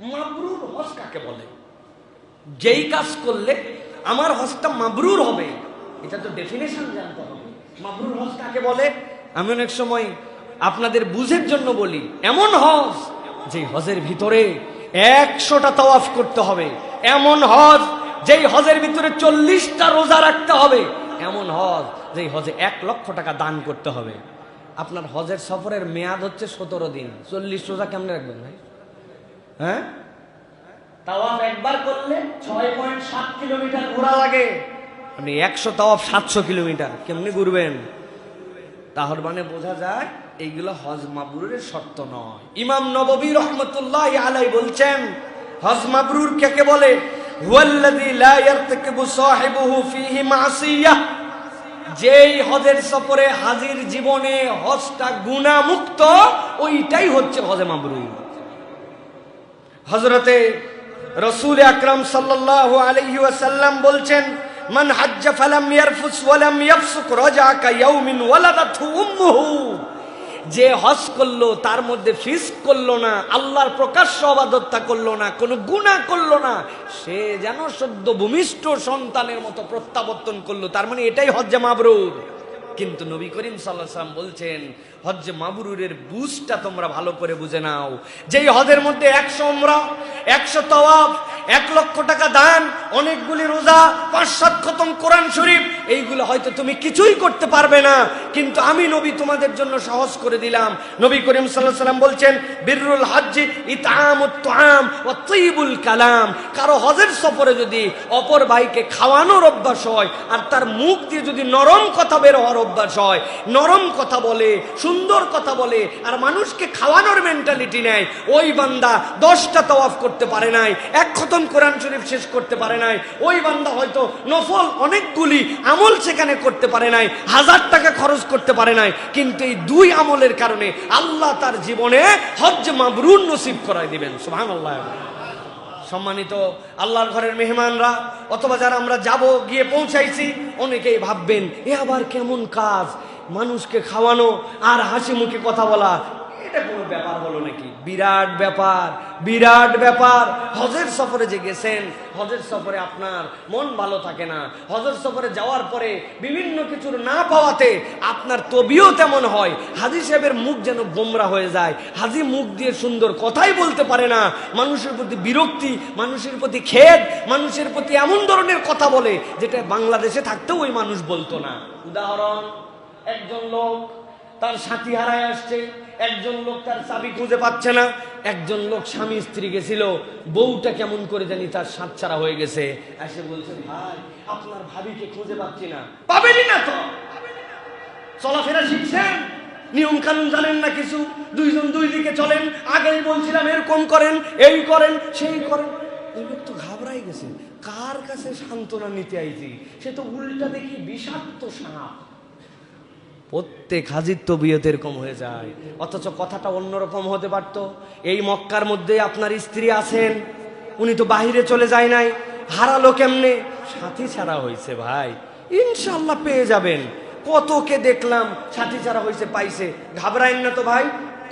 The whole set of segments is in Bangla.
মাবরুর হজ কাকে বলে? যেই কাজ করলে আমার হজটা মাবরুর হবে, এটা তো ডেফিনেশন জানতে হবে। মাবরুর হজ কাকে বলে? আমি অনেক সময় আপনাদের বুঝের জন্য বলি, এমন হজ যে হজের ভিতরে একশোটা তওয়াফ করতে হবে। এমন হজ যেই হজের ভিতরে চল্লিশটা রোজা রাখতে হবে। এমন হজ যেই হজে এক লক্ষ টাকা দান করতে হবে। আপনার হজের সফরের মেয়াদ হচ্ছে সতেরো দিন। চল্লিশ রোজা কেমনে রাখবেন ভাই? হ্যাঁ? তাওয়াফ একবার করলে ছয় পয়েন্ট সাত কিলোমিটার ঘোরা লাগে। আপনি একশো তাওয়াফ সাতশো কিলোমিটার কেমনি ঘুরবেন? তাহলে মানে বোঝা যায় এইগুলো হজ মাবরুরের শর্ত নয়। ইমাম নববী রহমতুল্লাহ আলাই বলছেন হজ মাবরুর কাকে বলে? যেই হজের সফরে হাজির জীবনে হজটা গুনাহ মুক্ত ওইটাই হচ্ছে হজে মাবরুর। হজরতে রসুল আকরাম ওয়াসাল্লাম বলছেন, মান ওয়ালাম যে হজ করল, তার মধ্যে ফিস করল না, আল্লাহর প্রকাশ্য অবাদত্তা করল না, কোনো গুনাহ করল না, সে যেন সদ্য ভূমিষ্ঠ সন্তানের মতো প্রত্যাবর্তন করল। তার মানে এটাই হজ্জে মাবরুর কিন্তু নবী করিম সাল্লাহ সাল্লাম বলছেন হজ্জে মাবরুরের বুঝটা তোমরা ভালো করে বুঝে নাও। যেই হজের মধ্যে একশো উমরা, একশো তওয়াব, এক লক্ষ টাকা দান, অনেকগুলি রোজা, পাঁচ সাত খতম কোরআন শরীফ, এইগুলো হয়তো তুমি কিছুই করতে পারবে না। কিন্তু আমি নবী তোমাদের জন্য সহজ করে দিলাম। নবী করিম সাল্লাহ সাল্লাম বলছেন বিরুল হজ্জি ইতাম তাম ও তৈবুল কালাম। কারও হজের সফরে যদি অপর ভাইকে খাওয়ানোর অভ্যাস হয়, আর তার মুখ দিয়ে যদি নরম কথা বের হওয়ার অভ্যাস হয়, নরম কথা বলে সুন্দর কথা বলে আর মানুষকে খাওয়ানোর মেন্টালিটি নেয়, ওই বান্দা দশটা তওয়াফ করতে পারে নাই, এক খতম কোরআন শরীফ শেষ করতে পারে নাই, ওই বান্দা হয়তো নফল অনেকগুলি আমল সেখানে করতে পারে নাই, হাজার টাকা খরচ করতে পারে নাই, কিন্তু এই দুই আমলের কারণে আল্লাহ তার জীবনে হজ্জ মাবরুন নসিব করাই দিবেন সুহান আল্লাহ সম্মানিত আল্লাহর ঘরের মেহমানরা, অথবা যারা আমরা যাব গিয়ে পৌঁছাইছি, অনেকেই ভাববেন, এ আবার কেমন কাজ? মানুষকে খাওয়ানো আর হাসি মুখে কথা বলা, এটা কোনো ব্যাপার হলো নাকি? বিরাট ব্যাপার বিরাট ব্যাপার। হজের সফরে যে গেছেন, হজের সফরে আপনার মন ভালো থাকে না। হজের সফরে যাওয়ার পরে বিভিন্ন কিছুর না পাওয়াতে আপনার তবিও তেমন হয়। হাজি সাহেবের মুখ যেন গোমরা হয়ে যায়। হাজি মুখ দিয়ে সুন্দর কথাই বলতে পারে না। মানুষের প্রতি বিরক্তি, মানুষের প্রতি খেদ, মানুষের প্রতি এমন ধরনের কথা বলে, যেটা বাংলাদেশে থাকতেও ওই মানুষ বলতো না। উদাহরণ একজন লোক তার সাথী হারায় আসছে, একজন লোক তার চাবি খুঁজে পাচ্ছে না, একজন লোক স্বামী স্ত্রী গেছিল, বউটা কেমন করে জানি তার সাত ছাড়া হয়ে গেছে, এসে বলছেন ভাই, আপনার ভাবিকে খুঁজে পাচ্ছি না। পাবেনই না তো। চলাফেরা শিখছেন? নিয়ম কানুন জানেন না কিছু? দুইজন দুই দিকে চলেন, আগেই বলছিলাম এরকম করেন, এই করেন, সেই করেন। লোক তো ঘাবড়াই গেছে। কার কাছে সান্ত্বনা নিতে আইছি? সে তো উল্টা দেখি বিষাক্ত সাপ। প্রত্যেক হাজির তো বিয়েতে এরকম হয়ে যায়। অথচ কথাটা অন্যরকম হতে পারত। এই মক্কার মধ্যে আপনার স্ত্রী আছেন, উনি তো বাহিরে চলে যায় নাই। হারালো কেমনে? সাথী ছাড়া হয়েছে ভাই। ইনশাল্লাহ পেয়ে যাবেন। কতকে দেখলাম সাথী ছাড়া হয়েছে পাইছে। ঘাবড়াইন না তো ভাই।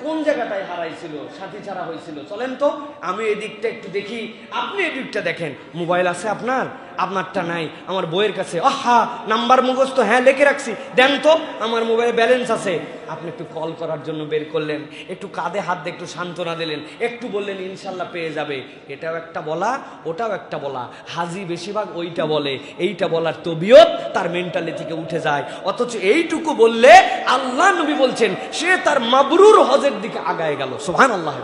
কোন জায়গাটায় হারাইছিল, সাথী ছাড়া হয়েছিল? চলেন তো, আমি এদিকটা একটু দেখি। আপনি এদিকটা দেখেন। মোবাইল আছে আপনার? আপনারটা নাই। আমার বইয়ের কাছে। আহা, নাম্বার মুখস্থ। হ্যাঁ লিখে রাখছি। দেন তো, আমার মোবাইলে ব্যালেন্স আছে। আপনি একটু কল করার জন্য বের করলেন। একটু কাঁধে হাত দিয়ে একটু সান্ত্বনা দিলেন। একটু বললেন, ইনশাল্লাহ পেয়ে যাবে। এটাও একটা বলা, ওটাও একটা বলা। হাজি বেশিরভাগ ওইটা বলে। এইটা বলার তবিয়ত তার মেন্টালি থেকে উঠে যায়। অথচ এইটুকু বললে আল্লাহ নবী বলছেন, সে তার মাবরুর হজের দিকে আগায় গেল। সোহান আল্লাহ